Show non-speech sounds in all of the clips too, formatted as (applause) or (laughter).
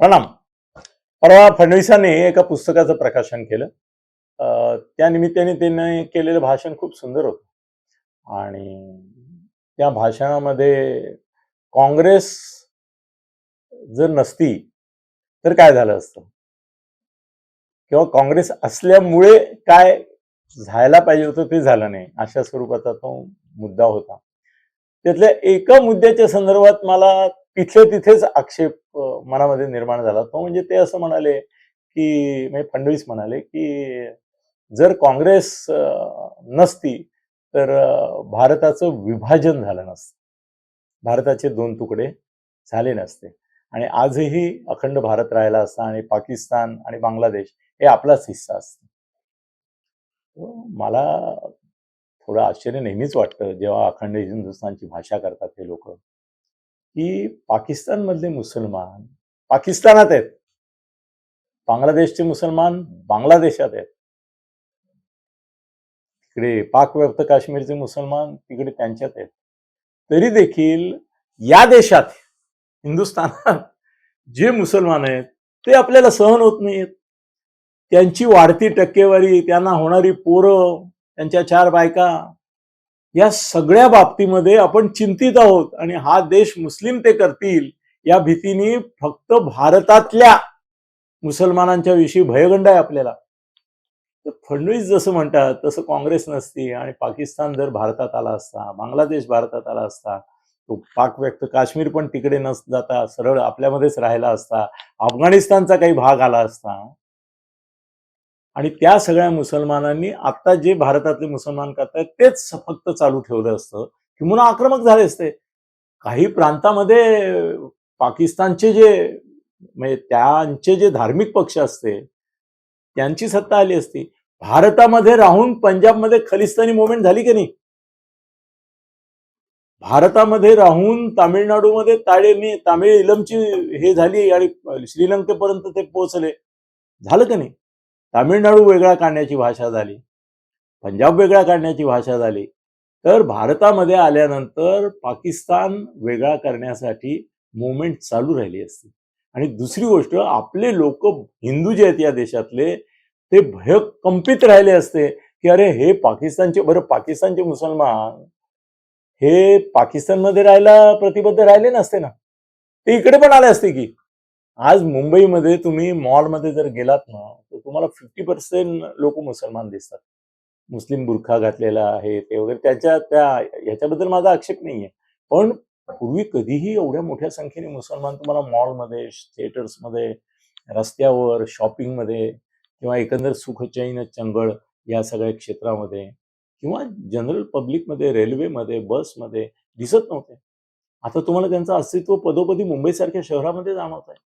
प्रणाम. परवा फडणवीसांनी एका पुस्तकाचं प्रकाशन केलं. त्या निमित्ताने त्यांनी केलेलं भाषण खूप सुंदर होतं. आणि त्या भाषणामध्ये काँग्रेस जर नसती तर काय झालं असतं? किंवा काँग्रेस असल्यामुळे काय झायला पाहिजे होतं ते झालं नाही अशा स्वरूपाचा तो मुद्दा होता. त्यातल्या एका मुद्द्याच्या संदर्भात मला तिथल्या तिथेच आक्षेप मनामध्ये निर्माण झाला. तो म्हणजे ते असं म्हणाले की म्हणजे फडणवीस म्हणाले की जर काँग्रेस नसती तर भारताचं विभाजन झालं नसतं. भारताचे दोन तुकडे झाले नसते. आणि आजही अखंड भारत राहिला असता आणि पाकिस्तान आणि बांगलादेश हे आपलाच हिस्सा असतो. मला थोडं आश्चर्य नेहमीच वाटतं जेव्हा अखंड हिंदुस्थानची भाषा करतात हे लोक. की पाकिस्तानमधले मुसलमान पाकिस्तानात आहेत. बांगलादेशचे मुसलमान बांगलादेशात आहेत. तिकडे पाक व्यक्त काश्मीरचे मुसलमान तिकडे त्यांच्यात आहेत. तरी देखील या देशात हिंदुस्थानात जे मुसलमान आहेत ते आपल्याला सहन होत नाहीत. त्यांची वाढती टक्केवारी त्यांना होणारी पोरं त्यांच्या चार बायका या सगळ्या बाबतीमध्ये आपण चिंतित आहोत आणि हा देश मुस्लिम ते करतील या भीतीने फक्त भारतातल्या मुसलमानांच्या विषयी भयगंड आहे आपल्याला. तर फडणवीस जसं म्हणतात तसं काँग्रेस नसती आणि पाकिस्तान जर भारतात आला असता बांगलादेश भारतात आला असता तो पाक व्यक्त काश्मीर पण तिकडे न जाता सरळ आपल्यामध्येच राहिला असता अफगाणिस्तानचा काही भाग आला असता आणि त्या सगळ्या मुसलमानांनी आता जे भारतातले मुसलमान करतायत तेच फक्त चालू ठेवलं असतं. किंवा आक्रमक झाले असते. काही प्रांतामध्ये पाकिस्तानचे जे म्हणजे त्यांचे जे धार्मिक पक्ष असते त्यांची सत्ता आली असती. भारतामध्ये राहून पंजाबमध्ये खलिस्तानी मुवमेंट झाली की नाही? भारतामध्ये राहून तामिळनाडूमध्ये ताळे तामिळ इलमची हे झाली आणि श्रीलंकेपर्यंत ते पोहोचले. झालं का नाही? तामिळनाडू वेगळा काढण्याची भाषा झाली पंजाब वेगळा काढण्याची भाषा झाली तर भारतामध्ये आल्यानंतर पाकिस्तान वेगळा करण्यासाठी मुवमेंट चालू राहिली असती. आणि दुसरी गोष्ट आपले लोक हिंदू जे आहेत या देशातले ते भयकंपित राहिले असते की अरे हे पाकिस्तानचे बरं पाकिस्तानचे मुसलमान हे पाकिस्तानमध्ये राहायला प्रतिबद्ध राहिले नसते ना. ते इकडे पण आले असते की आज मुंबईमध्ये तुम्ही मॉलमध्ये जर गेलात ना तर तुम्हाला फिफ्टी पर्सेंट लोक मुसलमान दिसतात. मुस्लिम बुरखा घातलेला आहे ते वगैरे. त्याच्या त्या ह्याच्याबद्दल माझा आक्षेप नाहीये. पण पूर्वी कधीही एवढ्या मोठ्या संख्येने मुसलमान तुम्हाला मॉलमध्ये थिएटर्समध्ये रस्त्यावर शॉपिंगमध्ये किंवा एकंदर सुखचैन चंगळ या सगळ्या क्षेत्रामध्ये किंवा जनरल पब्लिकमध्ये रेल्वेमध्ये बसमध्ये दिसत नव्हते. आता तुम्हाला त्यांचं अस्तित्व पदोपदी मुंबईसारख्या शहरामध्ये जाणवत आहे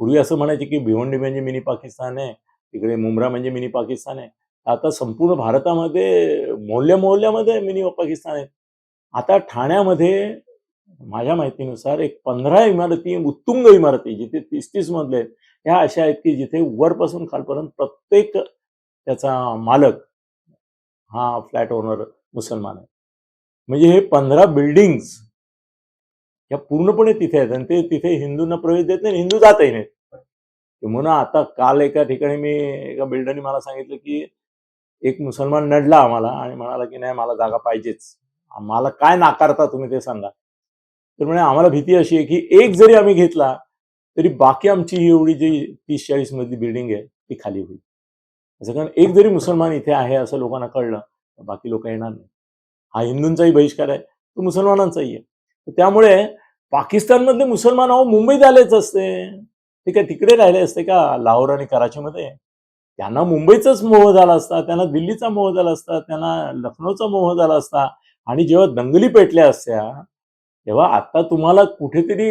पूर्वी असं म्हणायचे की भिवंडी म्हणजे मिनी पाकिस्तान आहे तिकडे मुंब्रा म्हणजे मिनी पाकिस्तान आहे. आता संपूर्ण भारतामध्ये मोहल्ल्या मोहल्ल्यामध्ये मिनी पाकिस्तान आहे आता ठाण्यामध्ये माझ्या माहितीनुसार एक पंधरा इमारती उत्तुंग इमारती जिथे तीस तीस मधले आहेत ह्या अशा आहेत की जिथे वरपासून खालपर्यंत प्रत्येक त्याचा मालक हा फ्लॅट ओनर मुसलमान आहे. म्हणजे हे पंधरा बिल्डिंग्स या पूर्णपणे तिथे आहेत. आणि ते तिथे हिंदूंना प्रवेश देत नाही हिंदू जातही नाहीत. म्हणून आता काल एका ठिकाणी मी एका बिल्डरने मला सांगितलं की एक मुसलमान नडला आम्हाला आणि म्हणाला की नाही मला जागा पाहिजेच. मला काय नाकारता तुम्ही ते सांगा. तर म्हणजे आम्हाला भीती अशी आहे की एक जरी आम्ही घेतला तरी बाकी आमची ही एवढी जी तीस चाळीस मधली बिल्डिंग आहे ती खाली होईल. असं कारण एक जरी मुसलमान इथे आहे असं लोकांना कळलं तर बाकी लोक येणार नाही हा हिंदूंचाही बहिष्कार आहे तो मुसलमानांचाही आहे. त्यामुळे पाकिस्तानमधले मुसलमान अहो मुंबईत आलेच असते. ते काय तिकडे राहिले असते का लाहोर आणि कराचीमध्ये? त्यांना मुंबईचाच मोह झाला असता त्यांना दिल्लीचा मोह झाला असता त्यांना लखनौचा मोह झाला असता. आणि जेव्हा दंगली पेटल्या असत्या तेव्हा आता तुम्हाला कुठेतरी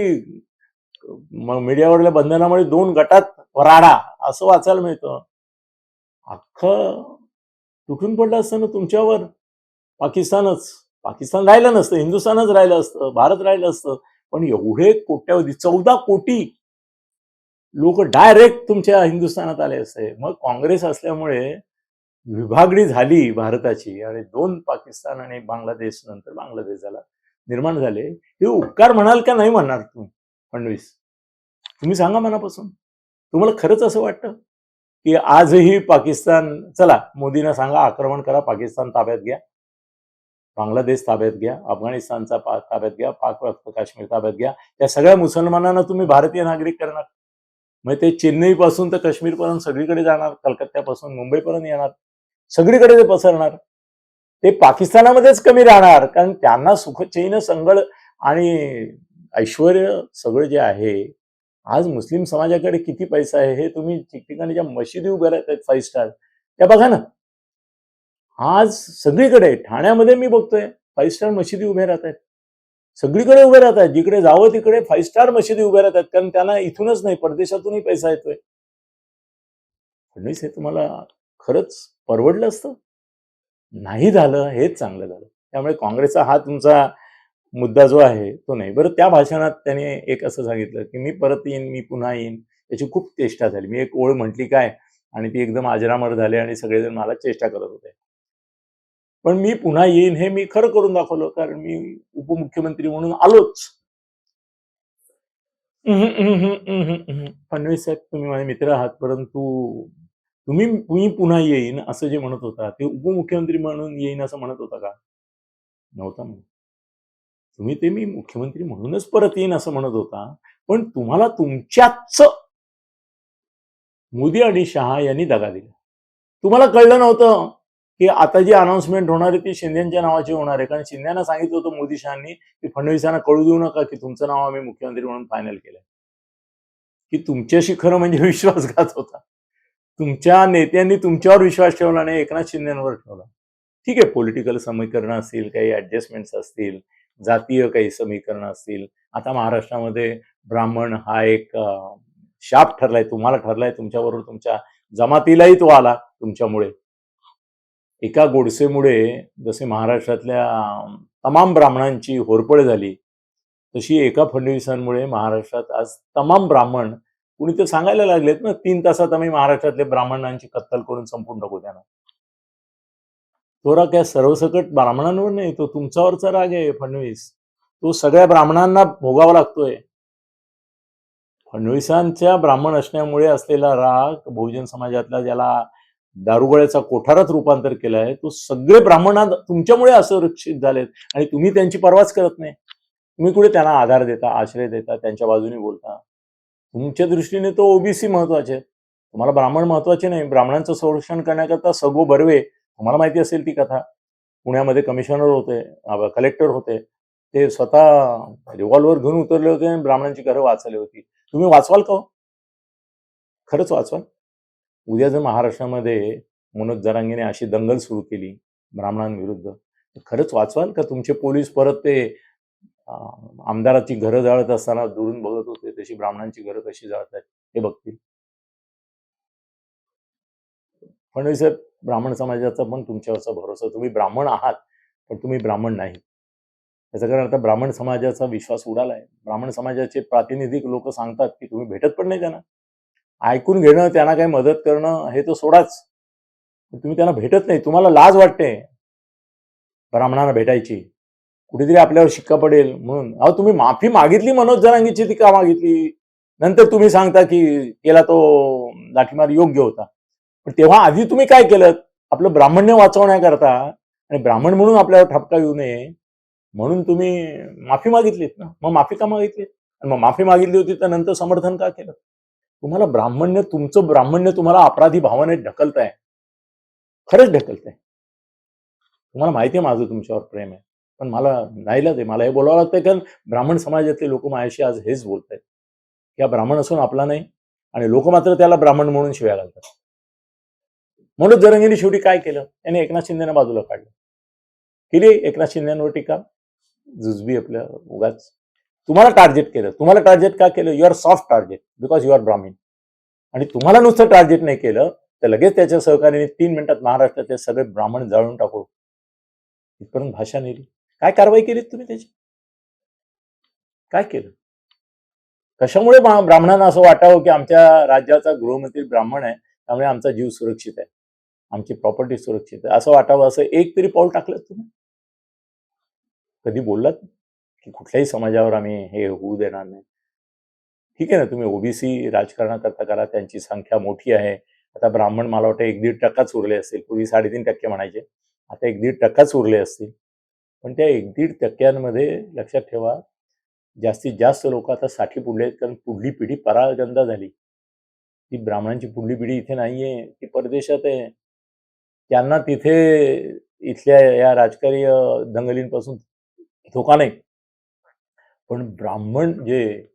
मीडियावरल्या बंधनामुळे दोन गटात राडा असं वाचायला मिळतं. अख्खं तुटून पडलं असतं ना तुमच्यावर? पाकिस्तानच. पाकिस्तान राहिलं नसतं हिंदुस्थानच राहिलं असतं भारत राहिलं असतं पण एवढे कोट्यावधी चौदा कोटी लोक डायरेक्ट तुमच्या हिंदुस्थानात आले असते. मग काँग्रेस असल्यामुळे विभागणी झाली भारताची आणि दोन पाकिस्तान आणि बांगलादेश नंतर बांगलादेश झाला निर्माण झाले. हे उपकार म्हणाल का नाही म्हणणार तुम्ही फडणवीस? तुम्ही सांगा मनापासून. तुम्हाला खरंच असं वाटतं? की आजही पाकिस्तान चला मोदींना सांगा आक्रमण करा पाकिस्तान ताब्यात घ्या. बांगलादेश ताब्यात घ्या अफगाणिस्तानचा पा ताब्यात घ्या पाक काश्मीर ताब्यात घ्या. त्या सगळ्या मुसलमानांना तुम्ही भारतीय नागरिक करणार. मग ते चेन्नईपासून तर काश्मीरपर्यंत सगळीकडे जाणार कलकत्त्यापासून मुंबईपर्यंत येणार सगळीकडे ते पसरणार. ते पाकिस्तानामध्येच कमी राहणार कारण त्यांना सुख चैन संगळ आणि ऐश्वर सगळं जे आहे आज मुस्लिम समाजाकडे किती पैसा आहे हे तुम्ही ठिकठिकाणी ज्या मशिदी उभ्या राहत आहेत फाईव्ह स्टार त्या बघा ना. आज सगळीकडे ठाण्यामध्ये मी बघतोय फाईव्ह स्टार मशिदी उभ्या राहत आहेत. सगळीकडे उभे राहत आहेत. जिकडे जावं तिकडे फाईव्ह स्टार मशिदी उभ्या राहत आहेत. कारण त्यांना इथूनच नाही परदेशातूनही पैसा येतोय. फडणवीस हे तुम्हाला खरंच परवडलं असतं? नाही झालं हेच चांगलं झालं. त्यामुळे काँग्रेसचा हा तुमचा मुद्दा जो आहे तो नाही. बरं त्या भाषणात त्याने एक असं सांगितलं की मी परत येईन मी पुन्हा येईन. त्याची खूप चेष्टा झाली. मी एक ओळ म्हटली काय? आणि ती एकदम आजरामर झाली आणि सगळेजण मला चेष्टा करत होते. पण मी पुन्हा येईन हे मी खरं करून दाखवलं कारण मी उपमुख्यमंत्री म्हणून आलोच. फडणवीस साहेब तुम्ही माझे मित्र आहात परंतु तुम्ही मी पुन्हा येईन असं जे म्हणत होता ते उपमुख्यमंत्री म्हणून येईन असं म्हणत होता का? नव्हता म्हणून. तुम्ही ते मी मुख्यमंत्री म्हणूनच परत येईन असं म्हणत होता पण तुम्हाला तुमच्याच मोदी आणि शहा यांनी दगा दिला. तुम्हाला कळलं नव्हतं? की आता जी अनाऊन्समेंट होणार आहे ती शिंदेच्या नावाची होणार आहे. कारण शिंदेना सांगितलं होतं मोदी शहानी की फडणवीसांना कळू देऊ नका की तुमचं नाव आम्ही मुख्यमंत्री म्हणून फायनल केलंय. की तुमच्याशी खरं म्हणजे विश्वासघात होता. तुमच्या नेत्यांनी तुमच्यावर विश्वास ठेवला नाही एकनाथ शिंदेवर ठेवला. ठीक आहे पॉलिटिकल समीकरणं असतील काही ऍडजस्टमेंट्स असतील जातीय काही समीकरणं असतील. आता महाराष्ट्रामध्ये ब्राह्मण हा एक शाप ठरलाय तुम्हाला ठरलाय तुमच्याबरोबर तुमच्या जमातीलाही तो आला तुमच्यामुळे. एका गोडसेमुळे जसे महाराष्ट्रातल्या तमाम ब्राह्मणांची होरपळ झाली तशी एका फडणवीसांमुळे महाराष्ट्रात आज तमाम ब्राह्मण कुणी तर सांगायला लागलेत ना तीन तासात आम्ही महाराष्ट्रातले ब्राह्मणांची कत्तल करून संपून टाकू त्यांना. तो राग काय सर्वसकट ब्राह्मणांवर नाही तो तुमच्यावरचा राग आहे फडणवीस. तो सगळ्या ब्राह्मणांना भोगावा लागतोय. फडणवीसांच्या ब्राह्मण असण्यामुळे असलेला राग बहुजन समाजातला ज्याला दारुगळ्याचा कोठारात रूपांतर केलाय तो सगळे ब्राह्मणात तुमच्यामुळे असुरक्षित झालेत आणि तुम्ही त्यांची परवाच करत नाही. तुम्ही कुठे त्यांना आधार देता आश्रय देता त्यांच्या बाजूने बोलता. तुमच्या दृष्टीने तो ओबीसी महत्त्वाचे आहेत. तुम्हाला ब्राह्मण महत्त्वाचे नाही ब्राह्मणांचं संरक्षण करण्याकरता सगो बर्वे तुम्हाला माहिती असेल ती कथा. पुण्यामध्ये कमिशनर होते कलेक्टर होते. ते स्वतः रिव्हॉल्वर घेऊन उतरले होते आणि ब्राह्मणांची घरं वाचली होती. तुम्ही वाचवाल का हो? खरंच वाचवाल? उद्या जर महाराष्ट्रामध्ये मनोज जरांगीने अशी दंगल सुरू केली ब्राह्मणांविरुद्ध तर खरंच वाचवाल का तुमचे पोलीस परत ते आमदाराची घरं जाळत असताना दुरून बघत होते तशी ब्राह्मणांची घरं कशी जाळत आहेत हे बघतील? फडणवीस साहेब ब्राह्मण समाजाचा पण तुमच्यावरचा भरोसा तुम्ही ब्राह्मण आहात पण तुम्ही ब्राह्मण नाही त्याचा कारण आता ब्राह्मण समाजाचा विश्वास उडालाय. ब्राह्मण समाजाचे प्रातिनिधिक लोक सांगतात की तुम्ही भेटत पण नाही त्यांना. ऐकून घेणं त्यांना काही मदत करणं हे तर सोडाच. तुम्ही त्यांना भेटत नाही. तुम्हाला लाज वाटते. ब्राह्मणांना भेटायची. कुठेतरी आपल्यावर शिक्का पडेल म्हणून. अहो तुम्ही माफी मागितली मनोज जरांगीची ती का मागितली? नंतर तुम्ही सांगता की केला तो लाठीमार योग्य होता. पण तेव्हा आधी तुम्ही काय केलं आपलं ब्राह्मण्य वाचवण्याकरता आणि ब्राह्मण म्हणून आपल्यावर ठपका येऊ नये म्हणून तुम्ही माफी मागितलीत ना. मग माफी का मागितली आणि मग माफी मागितली होती तर नंतर समर्थन का केलं? तुम्हाला ब्राह्मण्य तुमचं ब्राह्मण्य तुम्हाला अपराधी भावनेत आहे खरंच ढकलताय. तुम्हाला माहिती आहे माझं तुमच्यावर प्रेम आहे. पण मला नाहीलाच आहे मला हे बोलावं लागतंय कारण ब्राह्मण समाजातले लोक माझ्याशी आज हेच बोलत आहेत या ब्राह्मण असून आपला नाही आणि लोक मात्र त्याला ब्राह्मण म्हणून शिव्या घालतात. म्हणून जरंगीने शेवटी काय केलं? त्याने एकनाथ शिंदेना बाजूला काढलं. केली एकनाथ शिंदेवर टीका. जुजबी आपल्या उगाच तुम्हाला टार्गेट केलं. तुम्हाला टार्गेट का केलं? Your soft target because you are Brahmin आणि तुम्हाला नुसतं टार्गेट नाही केलं तर लगेच त्याच्या सहकार्याने तीन मिनिटात महाराष्ट्राचे सगळे ब्राह्मण जाळून टाकू इथपर्यंत भाषा नेली. काय कारवाई केली तुम्ही त्याची? काय केलं? कशामुळे ब्राह्मणांना असं वाटावं की आमच्या राज्याचा गृहमंत्री ब्राह्मण आहे त्यामुळे आमचा जीव सुरक्षित आहे आमची प्रॉपर्टी सुरक्षित आहे? असं वाटावं असं एक तरी पाऊल टाकलं तुम्ही? कधी बोललात? की कुठल्याही समाजावर आम्ही हे होऊ देणार नाही. ठीक आहे ना तुम्ही ओबीसी राजकारणाकरता करा त्यांची संख्या मोठी आहे. आता ब्राह्मण मला वाटतं एक दीड टक्काच उरले असतील. पूर्वी साडेतीन टक्के म्हणायचे. आता एक दीड टक्काच उरले असतील. पण त्या एक दीड टक्क्यांमध्ये लक्षात ठेवा जास्तीत जास्त लोक आता साठी पुढले आहेत. कारण पुढली पिढी परागंदा झाली. ती ब्राह्मणांची पुढली पिढी इथे नाहीये. ती परदेशात आहे. त्यांना तिथे इथल्या या राजकीय दंगलींपासून धोका नाही. पण ब्राह्मण जे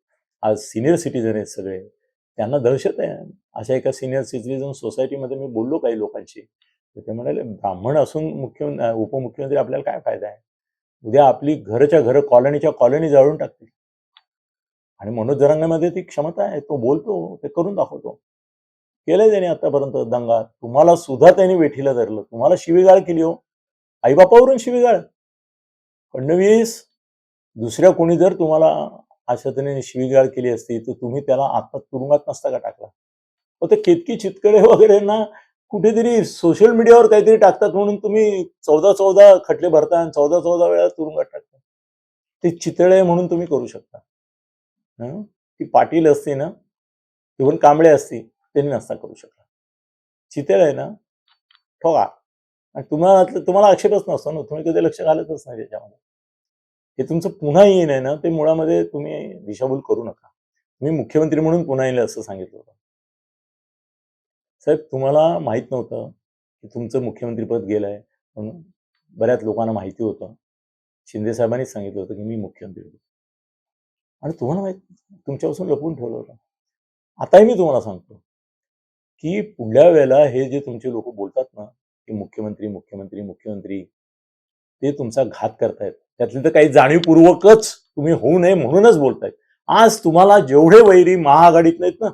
आज सिनियर सिटीजन आहेत सगळे त्यांना दहशत आहे. अशा एका सिनियर सिटीजन सोसायटीमध्ये मी बोललो काही लोकांशी. तर ते म्हणाले ब्राह्मण असून मुख्य उपमुख्यमंत्री आपल्याला काय फायदा आहे? उद्या आपली घरच्या घर कॉलनीच्या कॉलनी जाळून टाकतील. आणि मनोज जरांगामध्ये ती क्षमता आहे. तो बोलतो ते करून दाखवतो. केलंय त्याने आतापर्यंत दंगा. तुम्हाला सुद्धा त्यांनी वेठीला धरलं. तुम्हाला शिवीगाळ केली हो. आईबापावरून शिवीगाळ. फडणवीस दुसऱ्या कोणी जर तुम्हाला अशा तऱ्हेने शिवीगाळ केली असती तर तुम्ही त्याला आता तुरुंगात नसता का टाकला? मग ते केतकी चितकडे (laughs) वगैरे ना कुठेतरी सोशल मीडियावर काहीतरी टाकतात म्हणून तुम्ही चौदा चौदा खटले भरता आणि चौदा चौदा वेळा तुरुंगात टाकता. ते चितळे म्हणून तुम्ही करू शकता. ती पाटील असते ना इव्हन कांबळे असती त्यांनी नसता करू शकला. चितळ आहे ना ठोका. आणि तुम्हाला तुम्हाला आक्षेपच नसतो ना तुम्ही कधी लक्ष घालतच नाही त्याच्यामध्ये. हे तुमचं पुन्हा येईन आहे ना ते मुळामध्ये तुम्ही दिशाभूल करू नका. मी मुख्यमंत्री म्हणून पुन्हा येईल असं सांगितलं होतं. साहेब तुम्हाला माहीत नव्हतं की तुमचं मुख्यमंत्रीपद गेलंय म्हणून बऱ्याच लोकांना माहिती होतं. शिंदे साहेबांनीच सांगितलं होतं की मी मुख्यमंत्री होतो आणि तुम्हाला माहीत तुमच्यापासून लपवून ठेवलं होतं. आताही मी तुम्हाला सांगतो की पुढल्या वेळेला हे जे तुमचे लोक बोलतात ना की मुख्यमंत्री मुख्यमंत्री मुख्यमंत्री ते तुमचा घात करतायत. त्यातली तर काही जाणीवपूर्वकच तुम्ही होऊ नये म्हणूनच बोलतायत आज तुम्हाला जेवढे वैरी महाआघाडीत नाहीत ना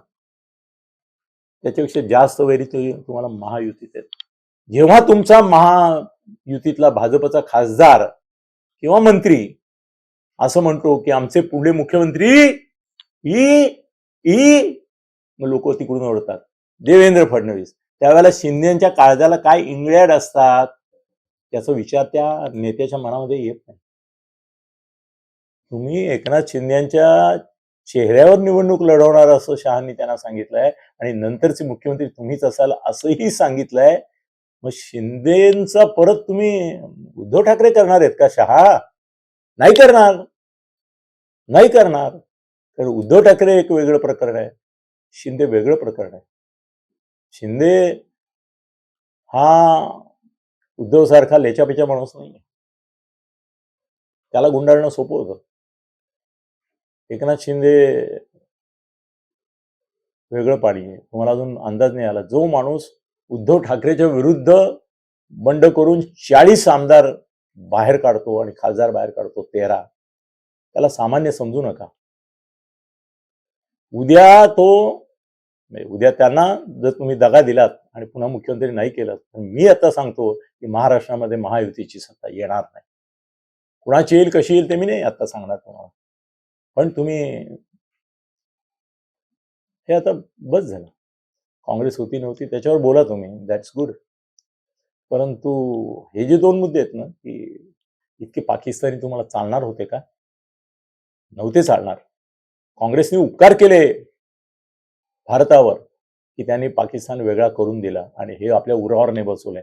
त्याच्यापेक्षा जास्त वैरी ते तुम्हाला महायुतीत आहेत. जेव्हा तुमचा महायुतीतला भाजपचा खासदार किंवा मंत्री असं म्हणतो की आमचे पुढे मुख्यमंत्री ई ई लोक तिकडून ओढतात. देवेंद्र फडणवीस. त्यावेळेला शिंदेच्या काळजाला काय इंगळ्याड असतात त्याचा विचार त्या नेत्याच्या मनामध्ये येत नाही. तुम्ही एकनाथ शिंदेच्या चेहऱ्यावर निवडणूक लढवणार असं शहानी त्यांना सांगितलंय आणि नंतरचे मुख्यमंत्री तुम्हीच असाल असंही सांगितलंय. मग शिंदेचा परत तुम्ही उद्धव ठाकरे करणार आहेत का? शहा? नाही करणार. नाही करणार. कारण उद्धव ठाकरे एक वेगळं प्रकरण आहे. शिंदे वेगळं प्रकरण आहे. शिंदे हा उद्धव सारखा लेचापेचा माणूस नाही त्याला गुंडाळणं सोपं होतं. एकनाथ शिंदे वेगळं पाणी आहे. तुम्हाला अजून अंदाज नाही आला. जो माणूस उद्धव ठाकरेच्या विरुद्ध बंड करून चाळीस आमदार बाहेर काढतो आणि खासदार बाहेर काढतो तेरा त्याला सामान्य समजू नका. उद्या तो म्हणजे उद्या त्यांना जर तुम्ही दगा दिलात आणि पुन्हा मुख्यमंत्री नाही केलं तर मी आता सांगतो की महाराष्ट्रामध्ये महायुतीची सत्ता येणार नाही. कुणाची येईल कशी येईल ते मी नाही आता सांगणार तुम्हाला. पण तुम्ही हे आता बस झालं. काँग्रेस होती नव्हती त्याच्यावर बोला तुम्ही. दॅट्स गुड परंतु हे जे दोन मुद्दे आहेत ना की इतके पाकिस्तानी तुम्हाला चालणार होते का? नव्हते चालणार. काँग्रेसने उपकार केले भारतावर की त्यांनी पाकिस्तान वेगळा करून दिला आणि हे आपल्या उरावर नाही बसवलंय.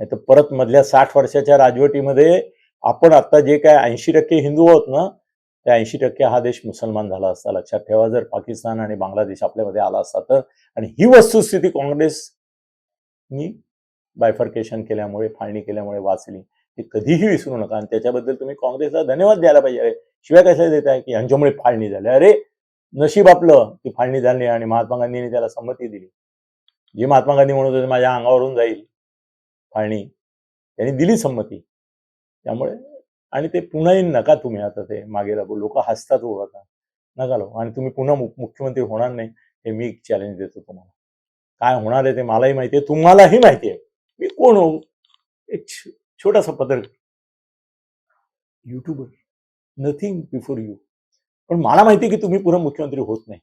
नाही तर परत मधल्या साठ वर्षाच्या राजवटीमध्ये आपण आता जे काय ऐंशी टक्के हिंदू आहोत ना त्या ऐंशी टक्के हा देश मुसलमान झाला असता. लक्षात ठेवा जर पाकिस्तान आणि बांगलादेश आपल्यामध्ये आला असता तर. आणि ही वस्तुस्थिती काँग्रेसनी बायफर्केशन केल्यामुळे फाळणी केल्यामुळे वाचली. ते कधीही विसरू नका. आणि त्याच्याबद्दल तुम्ही काँग्रेसला धन्यवाद द्यायला पाहिजे. अरे शिवाय कशा देत आहे की यांच्यामुळे फाळणी झाली. अरे नशीब आपलं की फाळणी झाली आणि महात्मा गांधींनी त्याला संमती दिली. जे महात्मा गांधी म्हणत होते माझ्या अंगावरून जाईल फाळणी. त्यांनी दिली संमती. त्यामुळे आणि ते पुन्हा नका तुम्ही आता ते मागे लागू. लोक हसतात हो आता. नका लो आणि तुम्ही पुन्हा मु- मुख्यमंत्री होणार नाही हे मी चॅलेंज देतो तुम्हाला. काय होणार आहे ते मलाही माहिती आहे तुम्हालाही माहिती आहे. मी कोण हो एक छोटासा पत्रकार युट्यूबर नथिंग बिफोर यू पण मला माहिती की तुम्ही पुन्हा मुख्यमंत्री होत नाही.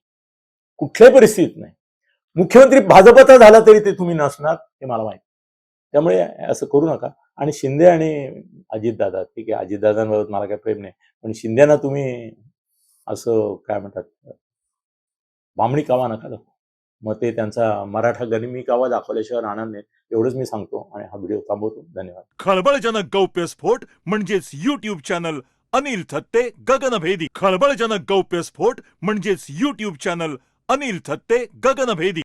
कुठल्याही परिस्थितीत नाही. मुख्यमंत्री भाजपचा झाला तरी ते तुम्ही नसणार हे मला माहिती त्यामुळे असं करू नका. आणि शिंदे आणि अजितदादा ठीक आहे अजितदादांबाबत मला काही प्रेम नाही. पण शिंदेना तुम्ही असं काय म्हणतात बामणी कावा नका दाखव. मग ते त्यांचा मराठा गनिमी कावा दाखवल्याशिवाय राहणार नाही एवढंच मी सांगतो आणि हा व्हिडिओ थांबवतो. धन्यवाद. खळबळजनक गौप्यस्फोट म्हणजेच युट्यूब चॅनल अनिल थत्ते गगनभेदी. खळबळजनक गौप्यस्फोट म्हणजेच युट्यूब चॅनल अनिल थत्ते गगनभेदी.